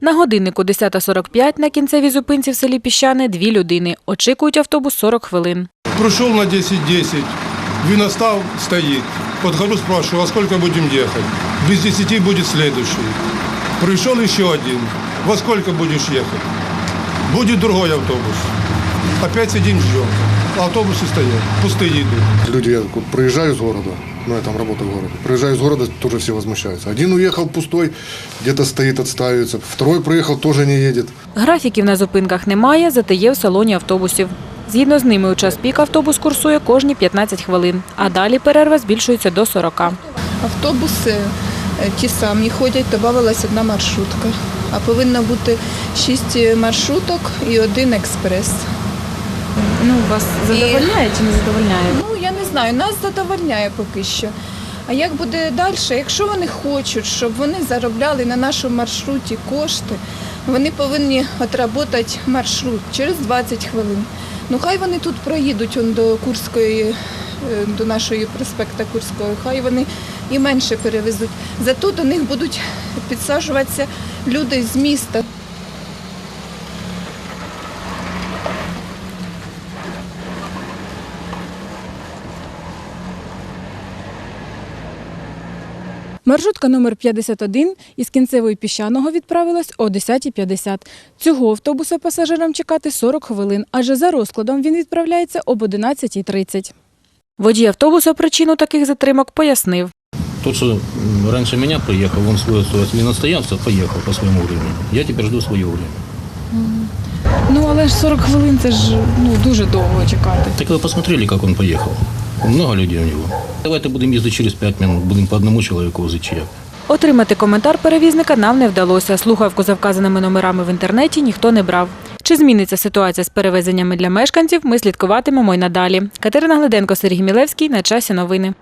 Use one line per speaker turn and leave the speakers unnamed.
На годиннику 10.45 на кінцевій зупинці в селі Піщане дві людини. Очікують автобус 40 хвилин.
Пришел на 10.10, він остав, стоїть. Подхожу, спрашиваю, а сколько будем ехать? Без 10 будет следующий. Пришел еще один. Во сколько будешь ехать? Будет другой автобус. Опять сидим, ждем. А автобусы стоят, пустые идут.
Люди, я вот проезжаю из ну я там работаю в городе, проезжаю из города, тоже все возмущаются. Один уехал пустой, где-то стоит, отстаивается. Второй проехал, тоже не едет.
Графіків на зупинках немає, зате є в салоні автобусів. Згідно з ними, у час пік автобус курсує кожні 15 хвилин, а далі перерва збільшується до 40.
Автобуси е, ті самі ходять, додавалась одна маршрутка. А повинно бути шість маршруток і один експрес.
Ну, вас
задовольняє
чи не задовольняє?
Ну, я не знаю, нас задовольняє поки що. А як буде далі? Якщо вони хочуть, щоб вони заробляли на нашому маршруті кошти, вони повинні отработати маршрут через 20 хвилин. Ну хай вони тут проїдуть он до Курської, е, до нашої проспекта Курського, хай вони і менше перевезуть. Зато до них будуть підсаджуватися люди з міста.
Маршрутка номер 51 із кінцевої піщаного відправилась о 10.50. Цього автобуса пасажирам чекати 40 хвилин, адже за розкладом він відправляється об 11.30. Водій автобуса причину таких затримок пояснив.
Тот, что раньше меня приехал, он свой, свой поехал по своему времени. Я теперь жду свое время.
Ну але ж 40 хвилин це ж ну дуже довго чекати.
Так вы посмотрели, как он поехал? Много людей у него. Давайте будем ездить через 5 минут, будем по одному человеку возить чаек.
Отримати коментар перевізника нам не вдалося. Слухавку за вказаними номерами в інтернеті ніхто не брав. Чи зміниться ситуація з перевезеннями для мешканців, ми слідкуватимемо й надалі. Катерина Глиденко, Сергій Мілевський. На часі новини.